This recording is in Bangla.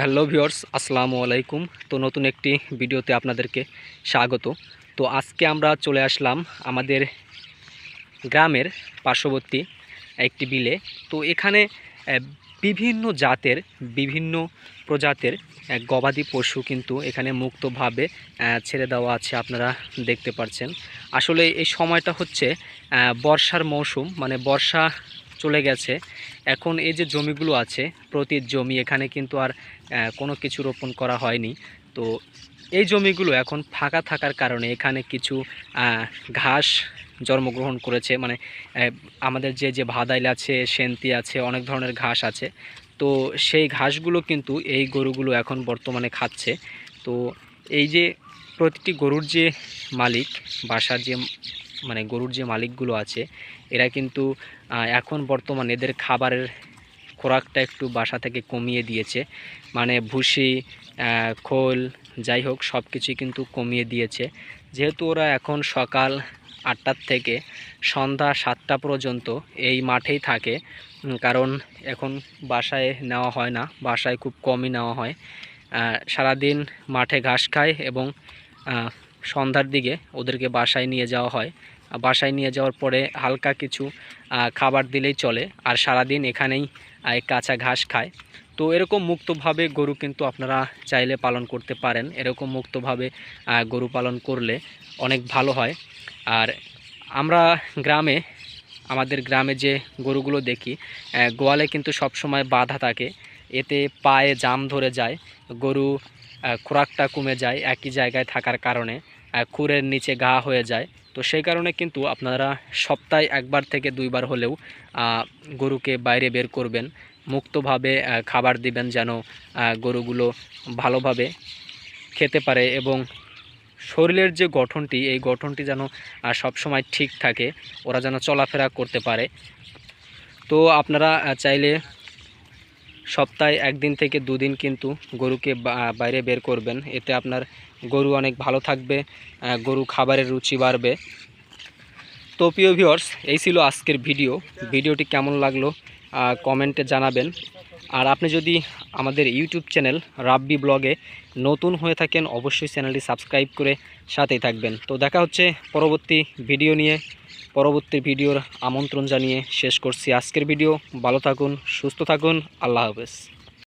হ্যালো ভিউয়ার্স, আসসালামু আলাইকুম। তো নতুন একটি ভিডিওতে আপনাদেরকে স্বাগত। তো আজকে আমরা চলে আসলাম আমাদের গ্রামের পার্শ্ববর্তী একটি বিলে। তো এখানে বিভিন্ন জাতের, বিভিন্ন প্রজাতের গবাদি পশু কিন্তু এখানে মুক্তভাবে ছেড়ে দেওয়া আছে আপনারা দেখতে পাচ্ছেন আসলে এই সময়টা হচ্ছে বর্ষার মৌসুম মানে বর্ষা চলে গেছে। এখন এই যে জমিগুলো আছে প্রতি জমি, এখানে কিন্তু আর কোনো কিছু রোপণ করা হয়নি। তো এই জমিগুলো এখন ফাঁকা থাকার কারণে এখানে কিছু ঘাস জন্মগ্রহণ করেছে। মানে আমাদের যে যে ভাদাইল আছে, সেন্তি আছে, অনেক ধরনের ঘাস আছে। তো সেই ঘাসগুলো কিন্তু এই গরুগুলো এখন বর্তমানে খাচ্ছে। তো এই যে প্রতিটি গরুর যে মালিক, বাসার যে মানে গরুর যে মালিকগুলো আছে, এরা কিন্তু এখন বর্তমানে এদের খাবারের খোরাকটা একটু বাসা থেকে কমিয়ে দিয়েছে। মানে ভুসি খোল, যাই হোক সব কিছুই কিন্তু কমিয়ে দিয়েছে। যেহেতু ওরা এখন সকাল আটটার থেকে সন্ধ্যা সাতটা পর্যন্ত এই মাঠেই থাকে কারণ এখন বাসায় নেওয়া হয় না, বাসায় খুব কমই নেওয়া হয়। সারাদিন মাঠে ঘাস খায় এবং সন্ধ্যার দিকে ওদেরকে বাসায় নিয়ে যাওয়া হয়। বাসায় নিয়ে যাওয়ার পরে হালকা কিছু খাবার দিলেই চলে। আর সারাদিন এখানেই কাঁচা ঘাস খায়। তো এরকম মুক্তভাবে গরু কিন্তু আপনারা চাইলে পালন করতে পারেন। এরকম মুক্তভাবে গরু পালন করলে অনেক ভালো হয়। আর আমরা গ্রামে, আমাদের গ্রামে যে গরুগুলো দেখি গোয়ালে কিন্তু সব সময় বাধা থাকে। এতে পায়ে জাম ধরে যায়। গরু খোরাকটা কমে যায়, একই জায়গায় থাকার কারণে খুরের নিচে ঘা হয়ে যায়। তো সেই কারণে কিন্তু আপনারা সপ্তাহে একবার থেকে দুইবার হলেও গরুকে বাইরে বের করবেন। মুক্তভাবে খাবার দিবেন যেন গরুগুলো ভালোভাবে খেতে পারে এবং শরীরের যে গঠনটি, এই গঠনটি যেন সবসময় ঠিক থাকে, ওরা যেন চলাফেরা করতে পারে। তো আপনারা চাইলে সপ্তাহে একদিন থেকে দুদিন কিন্তু গরুকে বাইরে বের করবেন। এতে আপনার গরু অনেক ভালো থাকবে গরু খাবারের রুচি বাড়বে। তো প্রিয় ভিউয়ার্স এই ছিল আজকের ভিডিও ভিডিওটি কেমন লাগল কমেন্টে জানাবেন। আর আপনি যদি আমাদের ইউটিউব চ্যানেল রাব্বি ব্লগে নতুন হয়ে থাকেন, অবশ্যই চ্যানেলটি সাবস্ক্রাইব করে সাথেই থাকবেন। তো দেখা হচ্ছে পরবর্তী ভিডিও নিয়ে। পরবর্তী ভিডিওর আমন্ত্রণ জানিয়ে শেষ করছি আজকের ভিডিও। ভালো থাকুন সুস্থ থাকুন আল্লাহ হাফেজ।